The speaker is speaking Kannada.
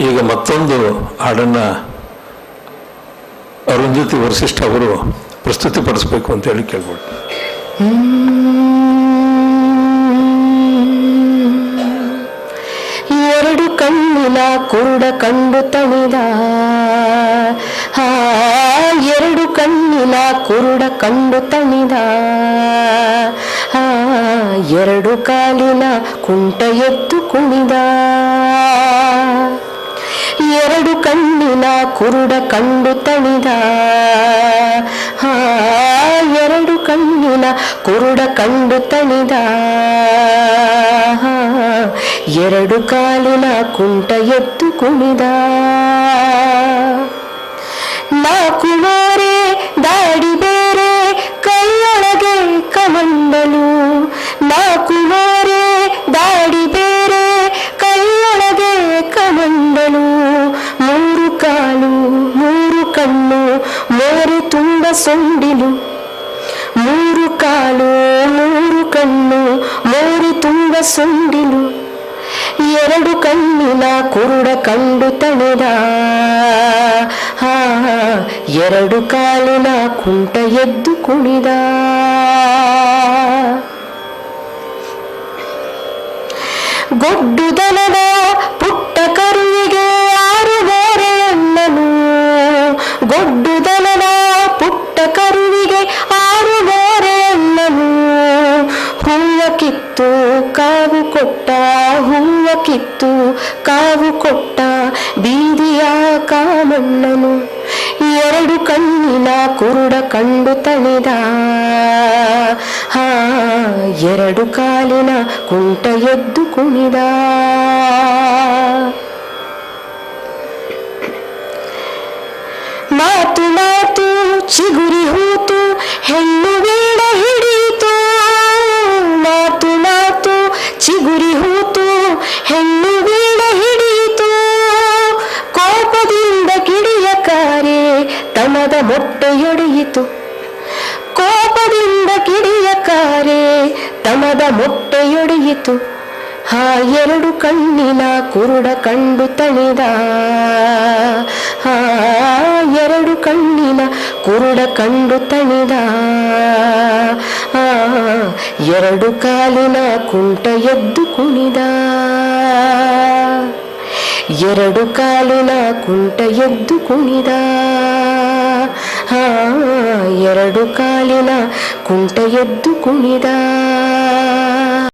ಈಗ ಮತ್ತೊಂದು ಹಾಡನ್ನು ಅರುಂಧತಿ ವರಿಷ್ಠ ಅವರು ಪ್ರಸ್ತುತಿಪಡಿಸ್ಬೇಕು ಅಂತೇಳಿ ಕೇಳ್ಬೋದು ಎರಡು ಕಣ್ಣಿನ ಕುರುಡ ಕಂಡು ತಣಿದ. ಎರಡು ಕಣ್ಣಿನ ಕುರುಡ ಕಂಡು ತಣಿದ. ಎರಡು ಕಾಲಿನ ಕುಂಟ ಎದ್ದು ಕುಣಿದ. ಎರಡು ಕಣ್ಣಿನ ಕುರುಡ ಕಂಡು ತಣಿದ. ಆ, ಎರಡು ಕಣ್ಣಿನ ಕುರುಡ ಕಂಡು ತಣಿದ. ಆ, ಎರಡು ಕಾಲಿನ ಕುಂಟ ಎದ್ದು ಕುಣಿದ. ನಾಲ್ಕು ಸೊಂಡಿಲು. ಮೂರು ಕಾಲು, ಮೂರು ಕಣ್ಣು, ಮೂರು ತುಂಬ ಸೊಂಡಿಲು. ಎರಡು ಕಣ್ಣಿನ ಕುರುಡ ಕಂಡು ತಣಿದ. ಹಾ, ಎರಡು ಕಾಲಿನ ಕುಂಟ ಎದ್ದು ಕುಣಿದ. ಗೊಡ್ಡು ದನದ ಪುಟ್ಟ ಕರುವಿಗೆ ಆರು ಬೇರೆ ಎನ್ನನು? ಗೊಡ್ಡು ಕಾವು ಕೊಟ್ಟ ಹೂವ ಕಿತ್ತು, ಕಾವು ಕೊಟ್ಟ ಬೀದಿಯ ಕಾಮಣ್ಣನು. ಎರಡು ಕಣ್ಣಿನ ಕುರುಡ ಕಂಡು ತಣಿದ. ಹಾ, ಎರಡು ಕಾಲಿನ ಕುಂಟ ಎದ್ದು ಕುಣಿದ. ಮಾತು ಮಾತು ಚಿಗುರಿ ಹೂತು ಹೆಣ್ಣು ಹಿಡಿಯಿತು. ಕೋಪದಿಂದ ಕಿಡಿಯ ಕಾರೆ ತಮದ ಮೊಟ್ಟೆಯೊಡೆಯಿತು ಕೋಪದಿಂದ ಕಿಡಿಯ ಕಾರೆ ತಮದ ಮೊಟ್ಟೆಯೊಡೆಯಿತು ಹಾ ಎರಡು ಕಣ್ಣಿನ ಕುರುಡ ಕಂಡು ತಣಿದ. ಹಾ ಎರಡು ಕಣ್ಣಿನ ಕುರುಡ ಕಂಡು ತಣಿದ. ಎರಡು ಕಾಲಿನ ಕುಂಟ ಎದ್ದು ಕುಣಿದ. ಎರಡು ಕಾಲಿನ ಕುಂಟ ಎದ್ದು ಕುಣಿದ ಆ ಎರಡು ಕಾಲಿನ ಕುಂಟ ಎದ್ದು ಕುಣಿದ